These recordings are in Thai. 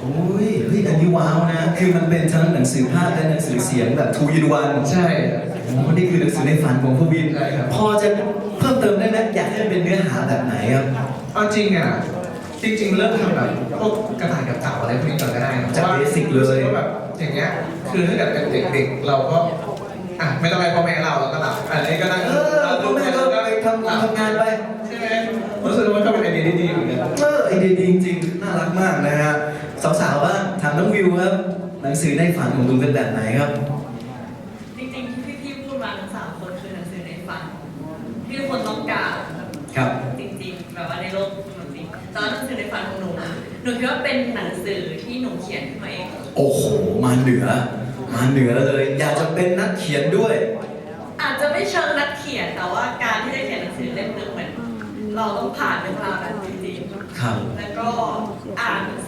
โอ้ยเฮ้ยอันนี้ว้าวนะคือมันเป็นทั้งหนังสือภาพและหนังสือเสียงแบบ two in one ใช่โอ้นี่คือหนังสือในฝันของผู้บิน ใช่ครับ พอจะเพิ่มเติมได้ไหมอยากให้มันเป็นเนื้อหาแบบไหนครับ เอาจริงอะจริงๆเริ่มทำแบบพวกกระต่ายกับเต่าอะไรพวกนี้ก่อนก็ได้นะจากพระว่ basic เลย รู้สึกว่าแบบอย่างเงี้ยคือถ้าเกิดเป็นเด็กๆเราก็อะไม่ต้องไปพ่อแม่เราเราก็หลับอันนี้ก็นั่งเออพ่อแม่ก็ไปทำงานทำงานไป ใช่ไหมรู้สึกว่าก็เป็นไอเดียที่ดีเหมือนกัน เออไอเดียดีจริงๆ น่ารักมากนะฮะ สาวๆบ้างถามน้องวิวครับ หนังสือในฝันของลุงเป็นแบบไหนครับ จริงๆที่พี่ๆพูดมาทั้งสามคนคือหนังสือในฝันที่ทุกคนต้องการครับ จริงๆ แบบว่าในโลกจริงๆแต่ว่าหนังสือในฝันของหนูหนูคิดว่าเป็นหนังสือที่หนูเขียนขึ้นมาเองโอ้โหมาเหนือ มาเหนือเลย อยากจะเป็นนักเขียนด้วย อาจจะไม่เชิงนักเขียนแต่ว่าการที่ได้เขียนหนังสือเล่มหนึงเหมือนเราต้องผ่านเรื่องราวนั้นจริงครับๆแล้วก็อ่านหนังสือ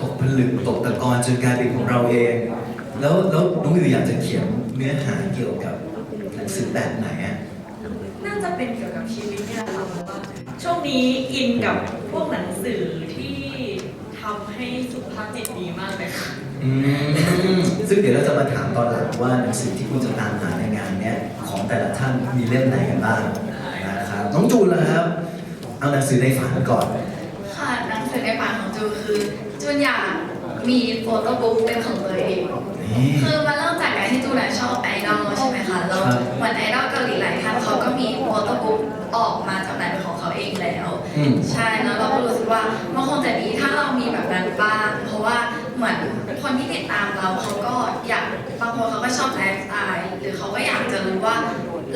ตกผลึกตกตะกอนจนกลายเป็นของเราเอง แล้วแล้วน้องวิวอยากจะเขียนเนื้อหาเกี่ยวกับหนังสือแบบไหนอะน่าจะเป็นเกี่ยวกับชีวิตเนี่ยแหละค่ะเพราะว่าช่วงนี้อินกับพวกหนังสือที่ทำให้สุขภาพจิตดีมากเลยค่ะ อืมซึ่งเดี๋ยวเราจะมาถามตอนหลังว่าหนังสือที่คุณจะตามหาในงานเนี้ยของแต่ละท่านมีเล่มไหนกันบ้างนะครับน้องจูนล่ะครับ เอาหนังสือในฝันก่อน ค่ะหนังสือในฝันของจูนคือจูนอยากมีโฟโต้บุ๊กเป็นของตัวเอง นี่ คือมันเริ่มจากการที่จูนอะชอบไอดอลใช่ไหมคะแล้วครับเหมือนไอดอลเกาหลีหลายท่านเขาก็มีโฟโต้บุ๊กออกมาจำหน่ายเป็นของเขาเองแล้ว อืม ใช่แล้วเราก็รู้สึกว่ามันคงจะดีถ้าเรามีแบบนั้นบ้างเพราะว่าเหมือนคนที่ติดตามเราเขาก็อยากบางคนเขาก็ชอบไลฟ์สไตล์หรือเขาก็อยากจะรู้ว่า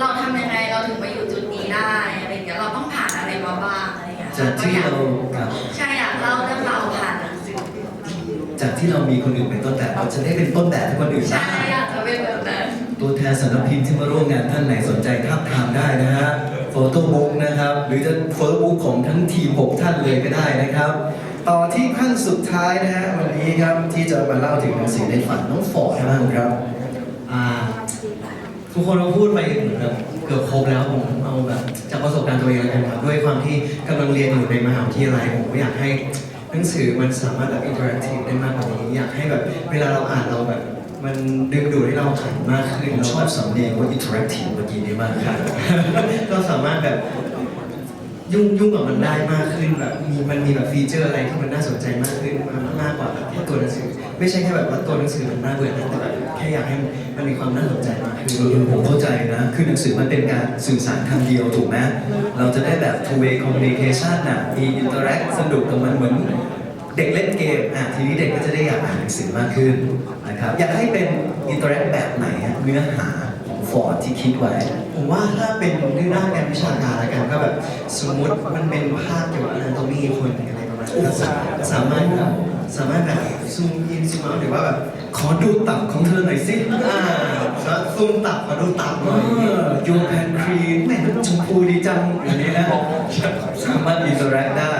เราทำยังไงเราถึงมาอยู่จุดนี้ได้อะไรอย่างเงี้ยเราต้องผ่านอะไรมาบ้างอะไรอย่างเงี้ย จากที่ก็อยากเราครับใช่อยากเล่าเรื่องราวผ่านหนังสือจากที่เรามีคนอื่นเป็นต้นแบบเราจะได้เป็นต้นแบบให้คนอื่นใช่บ้างอยากจะเป็นแบบนั้นตัวแทนสำนักพิมพ์ที่มาร่วมงานท่านไหนสนใจทับทามได้นะฮะโฟโต้บุ๊กนะครับ หรือจะโฟโต้บุ๊กของทั้งทีม6ท่านเลยก็ได้นะครับ ต่อที่ท่านสุดท้ายนะฮะวันนี้ครับที่จะมาเล่าถึงหนังสือในฝันน้องฟอร์ดบ้างครับ อ่าทุกคนเราพูดไปเหมือนแบบเกือบครบแล้วผม เอาแบบจากประสบการณ์ตัวเองแล้วกันครับด้วยความที่กำลังเรียนอยู่ในมหาวิทยาลัยผมก็อยากให้หนังสือมันสามารถแบบอินเทอร์แอคทีฟได้มากกว่านี้อยากให้แบบเวลาเราอ่านเราแบบ มันดึงดูดให้เราอ่านมากขึ้นผมเราชอบสำเนียงว่าอินเทอร์แอคทีฟเมื่อกี้นี้มากครับเราสามารถแบบยุ่งยุ่งกับมันได้มากขึ้นแบบมีมันมีแบบฟีเจอร์อะไรที่มันน่าสนใจมากขึ้นมามากกว่าแค่ตัวหนังสือ ไม่ใช่แค่แบบว่าตัวหนังสือมันน่าเบื่อนะแต่แบบแค่อยากให้มันมีความน่าสนใจมาก เออผมเข้าใจนะ คือหนังสือมันเป็นการสื่อสารทางเดียวถูกไหมเราจะได้แบบ two way communication น่ะมี interact สนุกกับมันเหมือนเด็กเล่นเกมอะทีนี้เด็กก็จะได้อยากอ่านหนังสือมากขึ้นนะครับ อยากให้เป็น interact แบบไหนอะเนื้อหาของฟอร์ดที่คิดไว้ ผมว่าถ้าเป็นเรื่องด้านการวิชาการแล้วกันก็แบบสมมติมันเป็นภาพเกี่ยวกับ anatomy คนอะไรประมาณนั้นก็สามารถแบบสามารถแบบซูมอินซูมเอาหรือว่าแบบ ขอดูตับของเธอหน่อยสิอ่าแล้วซูมตับมาดูตับหเอน่อยอยูแพนครีมแหม่ชมพูดีจังอย่างนี้นะสามารถ interact ได้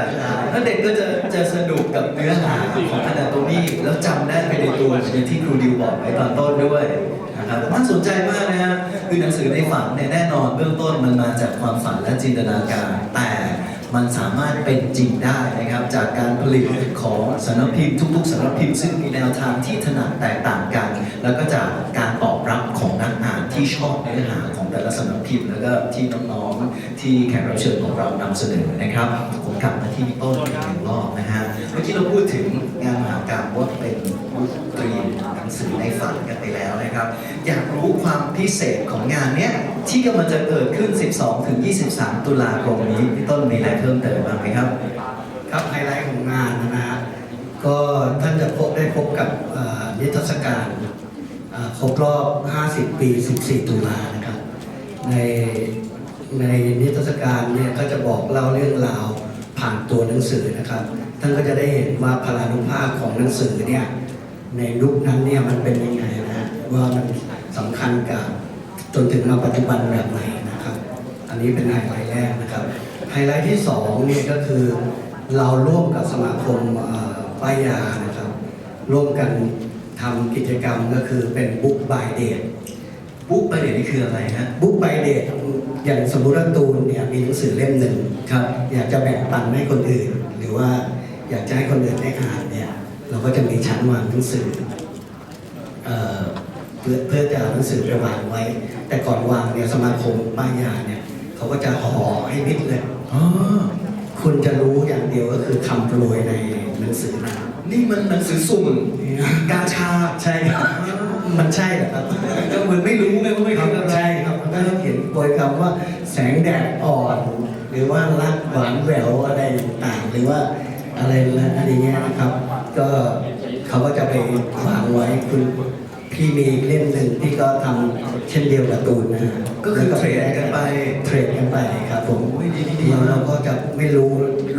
แล้วเด็กก็จะจะสนุกกับเนื้อหาของ anatomy แล้วจำได้ไปในตัวอย่างที่ครูดิวบอกไว้ตอนต้นด้วยนะครับน่าสนใจมากนะฮะคือหนังสือในฝันเนี่ยแน่นอนเบื้องต้นมันมาจากความฝันและจินตนาการแต่ มันสามารถเป็นจริงได้นะครับ จากการผลิตของสำนักพิมพ์ทุกๆสำนักพิมพ์ซึ่งมีแนวทางที่ถนัดแตกต่างกัน แล้วก็จากการตอบรับของนักอ่านที่ชอบเนื้อหาของแต่ละสำนักพิมพ์แล้วก็ที่น้องๆที่แขกรับเชิญของเรานำเสนอนะครับผมกลับมาที่พี่ต้นอีกหนึ่งรอบนะฮะเมื่อกี้เราพูดถึงงานมหากรรมว่าเป็น รีมหนังสือในฝันกันไปแล้วนะครับ อยากรู้ความพิเศษของงานเนี้ยที่กำลังจะเกิดขึ้น 12 ถึง 23 ตุลาคมนี้พี่ต้นมีอะไรเพิ่มเติมบ้างไหมครับ ครับไฮไลท์ของงานนะฮะก็ท่านจะพบได้พบกับนิทรรศการครบรอบ 50 ปี 14 ตุลานะครับ ในในนิทรรศการเนี่ยก็จะบอกเล่าเรื่องราวผ่านตัวหนังสือนะครับ ท่านก็จะได้เห็นว่าพลานุภาพของหนังสือเนี่ย ในยุคนั้นเนี่ยมันเป็นยังไงนะฮะว่ามันสำคัญกับจนถึงมาปัจจุบันแบบไหนนะครับ อันนี้เป็นไฮไลท์แรกนะครับไฮไลท์ที่สองเนี่ยก็คือเราร่วมกับสมาคมป้ายยานะครับ ร่วมกันทำกิจกรรมก็คือเป็นบุ๊กบายเดทบุ๊กประเด็นนี้คืออะไรฮะบุ๊กบายเดทอย่างสมมุติว่าตูนเนี่ยมีหนังสือเล่มหนึ่งครับ อยากจะแบ่งปันให้คนอื่น หรือว่าอยากจะให้คนอื่นได้อ่าน เนี่ยเราก็จะมีชั้นวางหนังสือเอ่อเพื่อเพื่อจะเอาหนังสือไปวางไว้ แต่ก่อนวางเนี่ยสมาคมป้ายยาเนี่ยเขาก็จะห่อให้มิดเลยอ๋อคุณจะรู้อย่างเดียวก็คือคำโปรยในหนังสือนั้นนี่มันหนังสือสุ่มกาชาใช่ครับมันใช่เหรอครับก็เหมือนไม่รู้ไงว่าไม่คคือรับอะไรใช่ครับมันก็จะเขียนโปรยคำว่าแสงแดดอ่อน หรือว่ารักหวานแหววอะไรต่างๆหรือว่าอะไรนะอะไรเงี้ยนะครับ ก็เขาก็จะไปวางไว้คุณพี่มีเล่มหนึ่งที่ก็ทำเช่นเดียวกับตูนนะฮะก็คือเทรดกันไป เทรดกันไปครับผมโอ้ยดีๆๆแล้วเราก็จะไม่รู้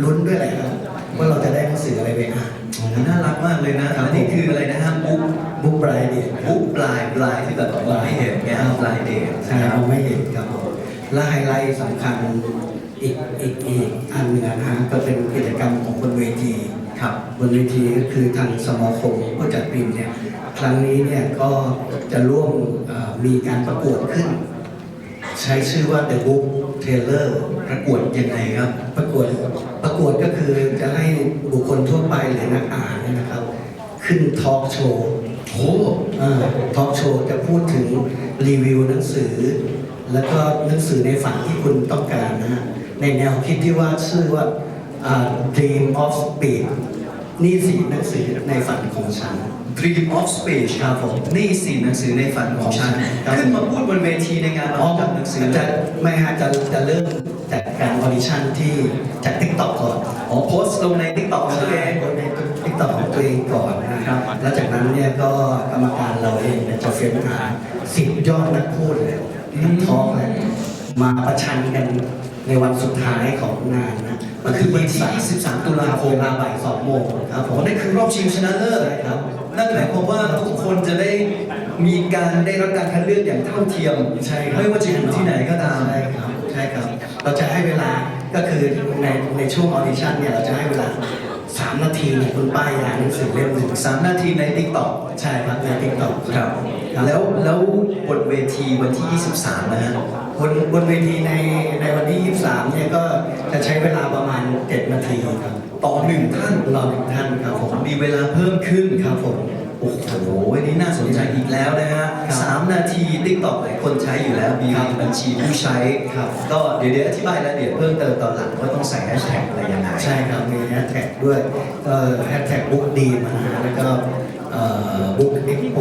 ลุ้นด้วยแหละครับว่าเราจะได้หนังสืออะไรไปอ่านโอ้โหน่ารักมากเลยนะอันนี้คืออะไรนะฮะบุ๊กบุ๊กไบรเดียบุ๊กปลายปลายที่แบบเราไม่เห็นไงปลายเดทใช่เราไม่เห็นครับผมและไฮไลท์สำคัญอีกอีกอีกอันหนึ่งนะฮะก็เป็นกิจกรรมของบนเวที ครับบนเวทีก็คือทางสมาคมผู้จัดพิมพ์เนี่ยครั้งนี้เนี่ยก็จะร่วมเอ่อมีการประกวดขึ้น ใช้ชื่อว่า The Book Trailer ประกวดยังไงครับ ประกวดประกวดก็คือจะให้บุคคลทั่วไปหรือนักอ่านเนี่ยนะครับ ขึ้นทอล์กโชว์โอ้ทอล์กโชว์จะพูดถึงรีวิวหนังสือ แล้วก็หนังสือในฝันที่คุณต้องการนะฮะในแนวคิดที่ว่าชื่อว่าอ่า Dream of Speed นี่สิหนังสือในฝันของฉัน Dream of Space ครับผมนี่สิหนังสือในฝันของฉัน ครับ ขึ้นมาพูดบนเวทีในงานพร้อมกับหนังสือเลจะยไม่ฮะจะจะเริ่มจากการออดิชั่นที่จาก TikTok ก่อนอ๋อโพสต์ลงใน TikTok ของตัวเอง คนในติ๊กต็อกของตัวเองก่อนนะครับแล้วจากนั้นเนี่ยก็กรรมการเราเองเนี่ยจะเฟ้นหาสิบยอดนักพูดเลยนักทอล์กเลยมาประชันกัน ในวันสุดท้ายของงานนะมันคือวันที่ 23 ตุลาคมเวลาบ่ายสองโมงครับผผมมนั่นคือรอบชิงชนะเลิศใช่ครับนั่นหมายความว่าทุกคนจะได้มีการได้รับการคัดเลือกอย่างเท่าเทียมใช่ครับไม่ว่าจะอยู่ที่ไหนก็ตามใช่ครับใช่ครับ เราจะให้เวลาก็คือในในช่วงออดิชั่นเนี่ยเราจะให้เวลาสามนาทีเนี่ยคุณป้ายอ่านหนังสือเล่มหนึ่งสามนาทีใน TikTok ใช่ครับในติ๊กต็อกครับแล้วแล้วบนเวทีวันที่ 23 นะฮะ บนบนเวทีในในวันที่ 23 เนี่ยก็จะใช้เวลาประมาณ 7 นาทีครับต่อหนึ่งท่านรอหนึ่งท่านครับผมมีเวลาเพิ่มขึ้นครับผมโอ้โหวันนี้น่าสนใจอีกแล้วนะฮะครับสามนาทีติ๊กต็อกหลายคนใช้อยู่แล้วมีครับบัญชีผู้ใช้ครับก็เดี๋ยวเดี๋ยวอธิบายรายละเอียดเพิ่มเติมตอนหลังว่าต้องใส่แฮชแท็กอะไรยังไง ใช่ครับ มีแฮชแท็กด้วยก็แฮชแท็กบุ๊กดีมานะฮะแล้วก็ บุ๊กเอ็กโป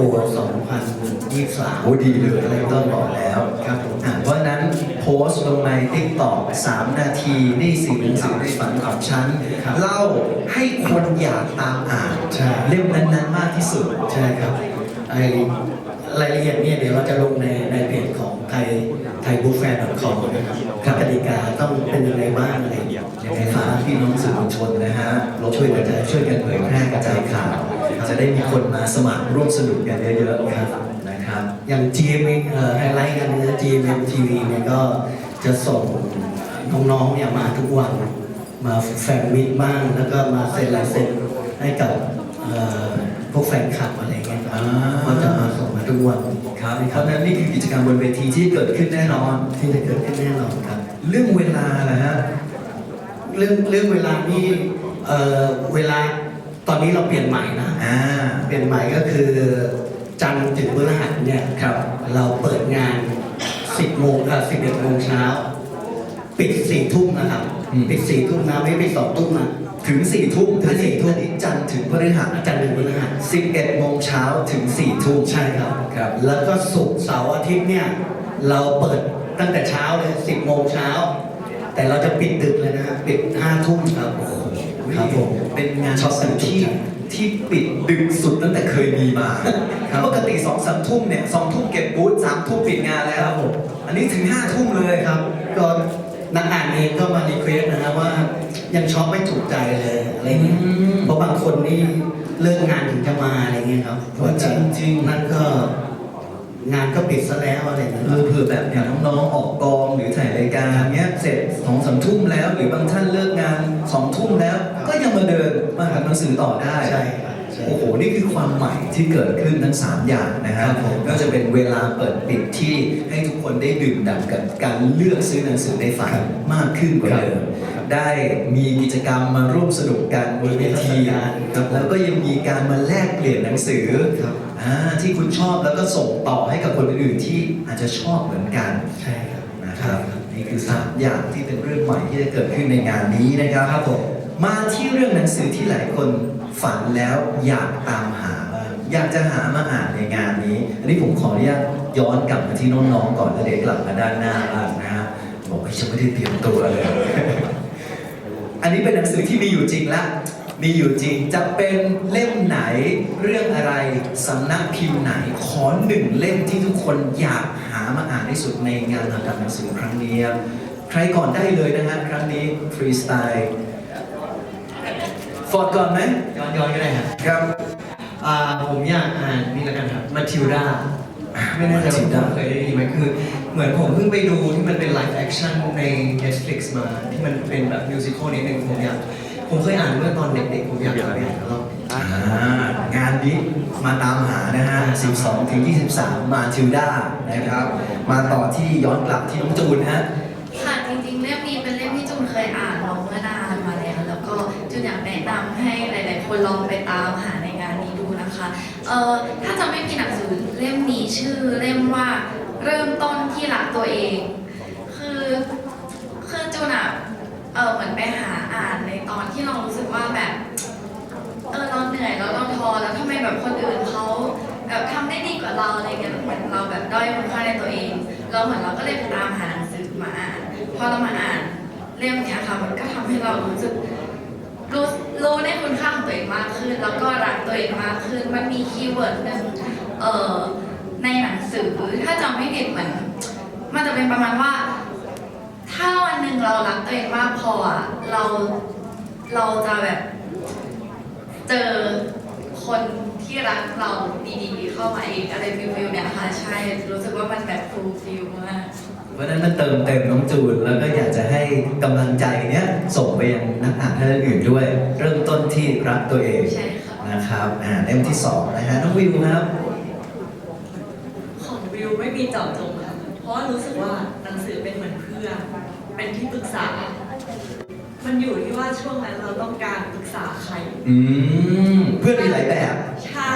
2023โอ้ดีเลยอะไรต้องบอกแล้วครับผมอะเพราะฉะนั้นโพสต์ลงใน TikTok 3นาทีนี่สิ่งหนังสือในฝันของฉันครับเล่าให้คนอยากตามอ่านใช่เล่มนั้นๆมากที่สุดใช่ครับไอรายละเอียดเนี่ยเดี๋ยวเราจะลงในในเพจของไทยไทยบุ๊กแฟร์ดอทคอมนะครับกติกาต้องเป็นยังไงบ้างอะไรอย่างเงี้ยยังไงฝากพี่น้องสื่อมวลชนนะฮะเราช่วยกันจะช่วยกันเผยแพร่กระจายข่าวจะ ได้มีคนมาสมัครร่วมสนุกกันเยอะๆครับนะครับ อย่าง GM เอ่อไฮไลท์กันเนื้อ GMM TV เนี่ยก็จะส่งน้องๆเนี่ยมาทุกวันมาแฟนมิตบ้างแล้วก็มาเซ็นลายเซ็นให้กับเอ่อพวกแฟนคลับอะไรเงี้ยครับอ่าก็จะมาส่งมาทุกวันครับเพราะฉะนั้นนี่คือกิจกรรมบนเวทีที่เกิดขึ้นแน่นอนที่จะเกิดขึ้นแน่นอนครับ เรื่องเวลานะฮะเรื่องเรื่องเวลานี่เอ่อเวลาตอนนี้เราเปลี่ยนใหม่นะ อ่าเปลี่ยนใหม่ก็คือ จันทร์ถึงพฤหัสเนี่ยครับ เราเปิดงาน 10โมงเอ่อ11โมงเช้า ปิด4ทุ่มนะครับ อืม ปิด4ทุ่มนะไม่ปิด2ทุ่มนะ ถึงสี่ทุ่มถึงสี่ทุ่ม อันนี้จันทร์ถึงพฤหัสจันทร์ถึงพฤหัส11โมงเช้าถึง4ทุ่ม ใช่ครับ ครับ แล้วก็ศุกร์เสาร์อาทิตย์เนี่ย เราเปิดตั้งแต่เช้าเลย 10โมงเช้า แต่เราจะปิดดึกเลยนะฮะปิด5ทุ่มครับ ครับผมเป็นงานช็อปสันที่ที่ปิดดึกสุดตั้งแต่เคยมีมาครับปกติสองสามทุ่มเนี่ยสองทุ่มเก็บบูธสามทุ่มปิดงานแล้วอันนี้ถึงห้าทุ่มเลยครับ ก็นักอ่านเองก็มารีเควสนะครับว่ายังช็อปไม่ถูกใจเลยอะไรเงี้ยอืมเพราะบางคนนี่เลิกงานถึงจะมาอะไรเงี้ยครับโอ้จริงๆนั่นก็งานก็ปิดซะแล้วอะไรเงี้ยเออเผื่อแบบอย่างน้องๆออกกองหรือถ่ายรายการเนี้ยเสร็จสองสามทุ่มแล้ว หรือบางท่านเลิกงานสองทุ่มแล้ว ก็ยังมาเดินมาหาหนังสือต่อได้ใช่ครับใช่โอ้โห นี่คือความใหม่ที่เกิดขึ้นทั้ง 3 อย่างนะฮะครับผม ก็จะเป็นเวลาเปิดปิดที่ให้ทุกคนได้ดื่มด่ำกับการเลือกซื้อหนังสือในฝันมากขึ้นกว่าเดิม ได้มีกิจกรรมมาร่วมสนุกกันบนเวทีครับแล้วก็ยังมีการมาแลกเปลี่ยนหนังสือครับ อ่าที่คุณชอบแล้วก็ส่งต่อให้กับคนอื่นๆที่อาจจะชอบเหมือนกัน ใช่ครับ นะครับนี่คือสามอย่างที่เป็นเรื่องใหม่ที่จะเกิดขึ้นในงานนี้นะครับครับผม มาที่เรื่องหนังสือที่หลายคนฝันแล้วอยากตามหาบ้างอยากจะหามาอ่านในงานนี้ อันนี้ผมขออนุญาตย้อนกลับมาที่น้องๆก่อนแล้วเดี๋ยวกลับมาด้านหน้าบ้างนะฮะบอกว่าฉันไม่ได้เตรียมตัวเลย อันนี้เป็นหนังสือที่มีอยู่จริงละมีอยู่จริงจะเป็นเล่มไหนเรื่องอะไรสำนักพิมพ์ไหนขอหนึ่งเล่มที่ทุกคนอยากหามาอ่านที่สุดในงานทำการหนังสือครั้งนี้ ใครก่อนได้เลยนะฮะครั้งนี้ฟรีสไตล์ อร์ดก่อนไหมย้อนย้อนก็ได้ครับครับ อ่าผมอยากอ่านนี่แล้วกันครับมาทิวดาไม่แน่ใจว่าทุกคนเคยได้ยินไหมคือ เหมือนผมเพิ่งไปดูที่มันเป็นไลฟ์แอคชั่นใน Netflix มาที่มันเป็นแบบมิวสิควลนิดนึงผมอยากผมเคยอ่านเมื่อตอนเด็กๆ ผมอยากอ่านอีกรอบอ่างานนี้มาตามหานะฮะ 12 ถึง 23 มาทิลดานะครับ มาต่อที่ย้อนกลับที่น้องจูนฮะ เอ่อถ้าจะไม่มีหนังสือเล่มนี้ชื่อเล่มว่าเริ่มต้นที่รักตัวเอง คือคือจูนอะเออเหมือนไปหาอ่านในตอนที่เรารู้สึกว่าแบบเออเราเหนื่อยแล้วเราท้อแล้วทำไมแบบคนอื่นเขาแบบทำได้ดีกว่าเราอะไรเงี้ยเหมือนเราแบบด้อยคุณค่าในตัวเอง เราเหมือนเราก็เลยไปตามหาหนังสือมาอ่านพอเรามาอ่านเล่มเนี้ยค่ะมันก็ทำให้เรารู้สึกรู้ รู้ในคุณค่าของตัวเองมากขึ้น แล้วก็รักตัวเองมากขึ้น มันมีคีย์เวิร์ดหนึ่งเอ่อในหนังสือถ้าจำไม่ผิดเหมือนมันจะเป็นประมาณว่า ถ้าวันหนึ่งเรารักตัวเองมากพออะเราเราจะแบบเจอคนที่รักเราดีๆเข้ามาอีกอะไรฟิลฟิลเนี่ยค่ะใช่รู้สึกว่ามันแบบฟูลฟิลมาก เพราะฉะนั้นมันเติมเต็มน้องจูนแล้วก็อยากจะให้กำลังใจเนี้ยส่งไปยังนักอ่านท่านอื่นๆด้วย เริ่มต้นที่รักตัวเองใช่ค่ะ นะครับอ่าเล่มที่สองนะฮะน้องวิวครับ ของวิวไม่มีเจาะจงค่ะ เพราะว่ารู้สึกว่าหนังสือเป็นเหมือนเพื่อน เป็นที่ปรึกษา มันอยู่ที่ว่าช่วงนั้นเราต้องการปรึกษาใคร อืมเพื่อนมีหลายแบบ ใช่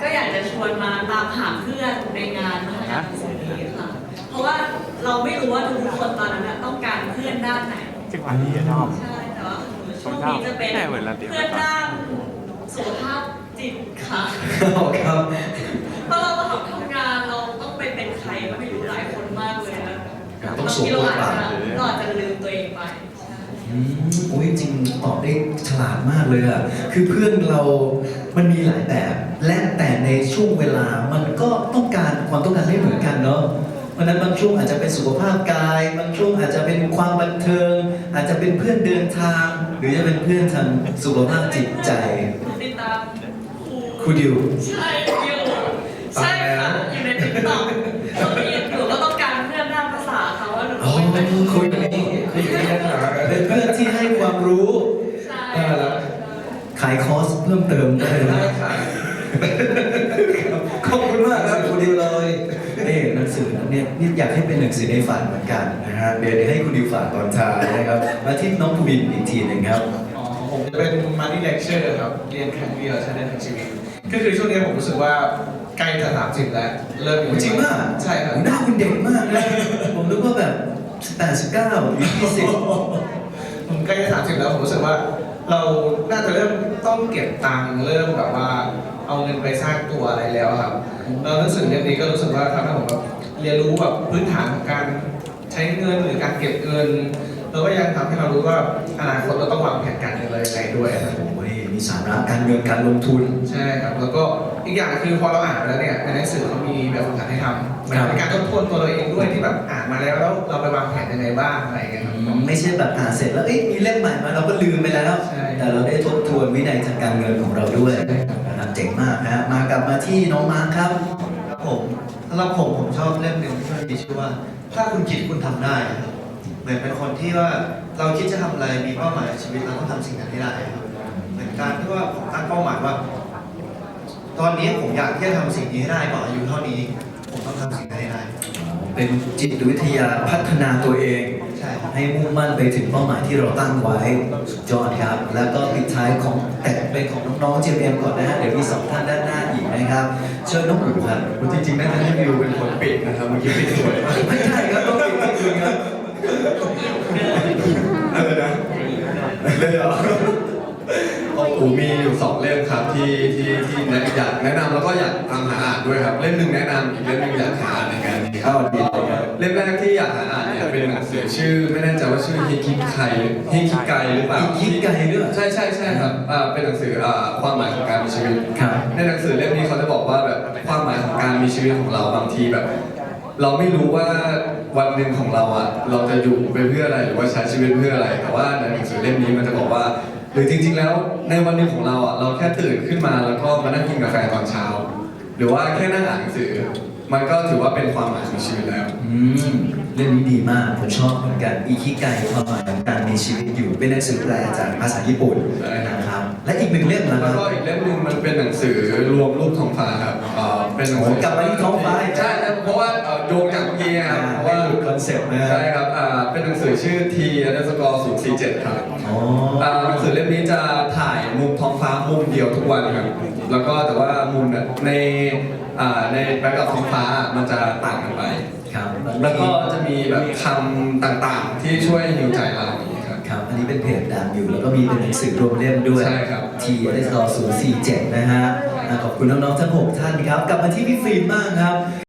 ก็อยากจะชวนมาตามหาเพื่อนในงานมหากรรมหนังสือนี้ค่ะ เพราะว่า เราไม่รู้ว่าทุกคนตอนนั้นน่ะต้องการเพื่อนด้านไหน จังหวะนี้อะชอบใช่ แต่ว่าของหนูช่วงนี้จะเป็นแม่เหมือนเราเตรียมเพื่อนด้านสุขภาพจิตค่ะครับเพราะเราต้องทำงานเราต้องไปเป็นใครก็ไม่รู้หลายคนมากเลยนะต้องบางสวมทีเราบทอาจบาทจะเราอาจจะลืมตัวเองไปใช่อืมโอ้ยจริงตอบได้ฉลาดมากเลยอะคือเพื่อนเรา มันมีหลายแบบ และแต่ในช่วงเวลามันก็ต้องการความต้องการไม่เหมือนกันเนาะเพ ราะฉะนั้นบางช่วงอาจจะเป็นสุขภาพกาย บางช่วงอาจจะเป็นความบันเทิง อาจจะเป็นเพื่อนเดินทาง หรือจะเป็นเพื่อนทางสุขภาพจิตใจติดตามครูครูดิวใช่อยู่ใช่ค่ะอยู่ในติ๊กต็อกตอนนี้หนูก็ต้องการเพื่อนด้านภาษาค่ะว่าหนูอ๋อไม่เป็นคุยกันนี้คุยกันนี้เป็นเพื่อนที่ให้ความรู้ใช่เออแล้วขายคอร์สเพิ่มเติมได้เลยได้นะค่ะขอบคุณมากครับคุณดิวเลยนี่ห นังสือเนี่ยนี่อยากให้เป็นหนังสือในฝันเหมือนกันนะฮะเดี๋ยวเดี๋ยวให้คุณดิวฝากตอนท้ายนะครับมาที่น้องภูมินอีกทีหนึ่งครับ อ๋อผมจะเป็น money lecture ครับ เรียนครั้งเดียวใช้ได้ทั้งชีวิต ก็คือช่วงนี้ผมรู้สึกว่าใกล้จะสามสิบแล้ว เริ่มจริงป่ะ ใช่ครับ หน้าคุณเด็กมากนะ ผมนึกว่าแบบ89หรือ20ผมใกล้จะสามสิบแล้วผมรู้สึกว่า เราน่าจะเริ่มต้องเก็บตังค์เริ่มแบบว่าเอาเงินไปสร้างตัวอะไรแล้วครับ เราหนังสือเล่มนี้ก็รู้สึกว่าทำให้ผมแบบ เรียนรู้แบบพื้นฐานของการใช้เงินหรือการเก็บเงินแล้วก็ยังทำให้เรารู้ว่าอนาคตเราต้องวางแผนการเงินอะไรยังไงด้วยครับโอ้ยมีสาระการเงินการลงทุน ใช่ครับ แล้วก็อีกอย่างคือพอเราอ่านไปแล้วเนี่ยในหนังสือเขามีแบบฝึกหัดให้ทำมันเป็นการทบทวนตัวเราเองด้วยที่แบบอ่านมาแล้วแล้วเราไปวางแผนยังไงบ้างอะไรอย่างเงี้ยครับ ไม่ใช่แบบอ่านเสร็จแล้วเอ๊ะมีเล่มใหม่มาเราก็ลืมไปแล้ว ใช่ แต่เราได้ทบทวนวินัยทางการเงินของเราด้วยนะครับเจ๋งมากนะมากลับมาที่น้องมาร์คครับครับ ผมสำหรับผมผมชอบเล่มหนึ่งที่มันมีชื่อว่า ถ้าคุณคิดคุณทำได้ครับเหมือนเป็นคนที่ว่าเราคิดจะทำอะไรมีเป้าหมายชีวิตเราต้องทำสิ่งนั้นให้ได้ครับเหมือนการที่ว่าผมตั้งเป้าหมายว่า ตอนนี้ผมอยากที่จะทำสิ่งนี้ให้ได้ก่อนอายุเท่านี้ ผมต้องทำสิ่งนั้นให้ได้ เป็นจิตวิทยาพัฒนาตัวเองให้มุ่งมั่นไปถึงเป้าหมายที่เราตั้งไว้สุดยอดครับ แล้วก็ปิดท้ายของแต่เป็นของน้องๆ GMM ก่อนนะฮะเดี๋ยวมีสองท่านด้านหน้า นะครับเชิญน้องอู๋ครับจริงๆน่าจะให้วิวเป็นคนปิดนะครับเมื่อกี้ปิดสวยไม่ใช่ครับต้องปิดที่คุณครับเออนะเลยเหรอของอูมีอยู่สองเล่มครับที่ที่ที่แนะอยากแนะนำแล้วก็อยากตามหาอ่านด้วยครับเล่มหนึ่งแนะนำอีกเล่มหนึ่งอยากหาอ่านในงานนี้ครับ เล่มแรกที่อยากหาอ่านเนี่ยเป็นหนังสือชื่อ ไม่แน่ใจว่าชื่อฮิคิไคฮิคิไกหรือเปล่าฮิคิไกด้วยเหรอใช่ใช่ใช่ครับอ่าเป็นหนังสืออ่าความหมายของการมีชีวิตครับในหนังสือเล่มนี้เขาจะบอกว่าแบบความหมายของการมีชีวิตของเราบางทีแบบ เราไม่รู้ว่าวันหนึ่งของเราอะเราจะอยู่ไปเพื่ออะไรหรือว่าใช้ชีวิตเพื่ออะไร แต่ว่าในหนังสือเล่มนี้มันจะบอกว่าหรือจริง ๆ แล้วในวันหนึ่งของเราอะเราแค่ตื่นขึ้นมาแล้วก็มานั่งกินกาแฟตอนเช้า หรือว่าแค่นั่งอ่านหนังสือ มันก็ถือว่าเป็นความหมายของชีวิตแล้ว อืมเรื่องนี้ดีมากผมชอบเหมือนกันอีคิไกความหมายของการมีชีวิตอยู่เป็นหนังสือแปลจากภาษาญี่ปุ่นใช่ครับ นะครับ และอีกหนึ่งเล่มนะคแล้รัวบ ก็อีกเล่มหนึ่งมันเป็นหนังสือรวมรูปท้องฟ้าครับเอ่อเป็นหนังสืโอ้กลับมาที่ท้องฟ้าอีก ใช่ครับเพราะว่าเอ่อโยงจากเมื่อกี้ครับเพราะไม่ว่าหลุดคอนเซ็ปต์นะใช่ครับอ่าเป็นหนังสือชื่อ T underscore 047 ครับอ๋อ อ่าหนังสือเล่มนี้จะถ่ายมุมท้องฟ้ามุมเดียวทุกวันครับ แล้วก็แต่ว่ามุมเนี่ยในอ่าในแบ็กกับท้องฟ้ามันจะต่างกันไป ครับแล้วก็จะมีแบบคำต่างๆที่ช่วยฮิวใจเราอย่างนี้ครับ ครับ อันนี้เป็นเพจดังอยู่ แล้วก็มีเป็นหนังสือรวมเล่มด้วยใช่ครับ ทีเอสโศูนย์สี่เจ็ดนะฮะอ่าขอบคุณน้องๆทั้งหกท่านครับ กลับมาที่พี่ฟิล์มบ้างครับ